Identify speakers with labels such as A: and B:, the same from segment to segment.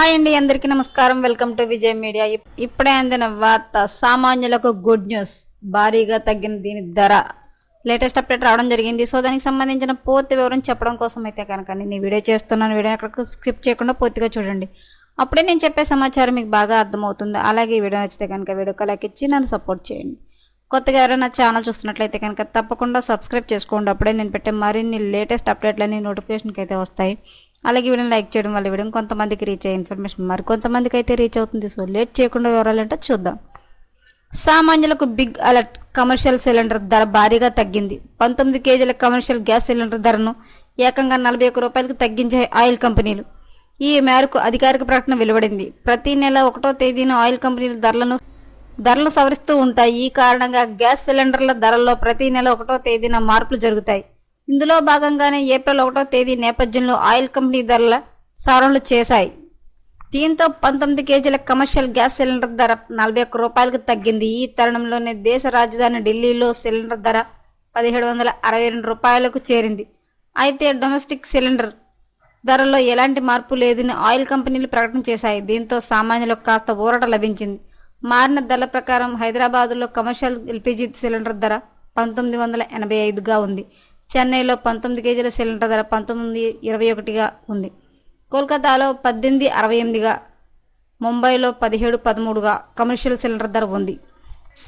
A: Hi అండి అందరికీ నమస్కారం. Welcome to Vijay media. ఇప్పుడే అందిన వార్త సామాన్యులకు గుడ్ న్యూస్. భారీగా తగ్గిన దీని ధర. లేటెస్ట్ అప్డేట్ రావడం జరిగింది. సో దానికి సంబంధించిన పూర్తి వివరం చెప్పడం కోసం అయితే కనుక నేను వీడియో చేస్తున్నాను. వీడియో ఎక్కడ స్కిప్ చేయకుండా పూర్తిగా చూడండి. అప్పుడే నేను చెప్పే సమాచారం మీకు బాగా అర్థమవుతుంది. అలాగే ఈ వీడియో నచ్చితే కనుక వీడియోకి లైక్ ఇచ్చి నన్ను సపోర్ట్ చేయండి. కొత్తగా ఎవరైనా ఛానల్ చూస్తున్నట్లయితే కనుక తప్పకుండా సబ్స్క్రైబ్ చేసుకోండి. అప్పుడే నేను పెట్టే మరిన్ని లేటెస్ట్ అప్డేట్లన్నీ నోటిఫికేషన్కి అయితే వస్తాయి. అలాగే వీడియోని లైక్ చేయడం వల్ల వీడియో కొంతమందికి రీచ్ అయ్యే ఇన్ఫర్మేషన్ మరి కొంతమందికి అయితే రీచ్ అవుతుంది. సో లేట్ చేయకుండా వివరాలు చూద్దాం. సామాన్యులకు బిగ్ అలర్ట్ కమర్షియల్ సిలిండర్ ధర భారీగా తగ్గింది. పంతొమ్మిది కేజీల కమర్షియల్ గ్యాస్ సిలిండర్ ధరను ఏకంగా నలభై ఒక్క రూపాయలకు తగ్గించే ఆయిల్ కంపెనీలు. ఈ మేరకు అధికారిక ప్రకటన వెలువడింది. ప్రతి నెల ఒకటో తేదీన ఆయిల్ కంపెనీల ధరలను ధరలు సవరిస్తూ ఉంటాయి. ఈ కారణంగా గ్యాస్ సిలిండర్ల ధరల్లో ప్రతి నెల ఒకటో తేదీన మార్పులు జరుగుతాయి. ఇందులో భాగంగానే ఏప్రిల్ ఒకటో తేదీ నేపథ్యంలో ఆయిల్ కంపెనీ ధరల సవరణలు చేశాయి. దీంతో పంతొమ్మిది కేజీల కమర్షియల్ గ్యాస్ సిలిండర్ ధర నలభై ఒక్క రూపాయలకు తగ్గింది. ఈ తరుణంలోనే దేశ రాజధాని ఢిల్లీలో సిలిండర్ ధర పదిహేడు వందల అరవై రెండు రూపాయలకు చేరింది. అయితే డొమెస్టిక్ సిలిండర్ ధరల్లో ఎలాంటి మార్పు లేదని ఆయిల్ కంపెనీలు ప్రకటన చేశాయి. దీంతో సామాన్యులకు కాస్త ఊరట లభించింది. మారిన ధరల ప్రకారం హైదరాబాదులో కమర్షియల్ ఎల్పిజి సిలిండర్ ధర పంతొమ్మిది వందల ఎనభై ఐదుగా ఉంది. చెన్నైలో పంతొమ్మిది కేజీల సిలిండర్ ధర పంతొమ్మిది ఇరవై ఒకటిగా ఉంది. కోల్కతాలో పద్దెనిమిది అరవై ఎనిమిదిగా ముంబైలో పదిహేడు పదమూడుగా కమర్షియల్ సిలిండర్ ధర ఉంది.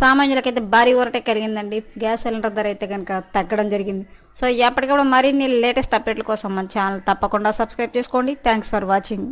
A: సామాన్యులకైతే భారీ ఊరటే కలిగిందండి. గ్యాస్ సిలిండర్ ధర అయితే కనుక తగ్గడం జరిగింది. సో ఎప్పటికప్పుడు మరిన్ని లేటెస్ట్ అప్డేట్ల కోసం మన ఛానల్ తప్పకుండా సబ్స్క్రైబ్ చేసుకోండి. Thanks for watching.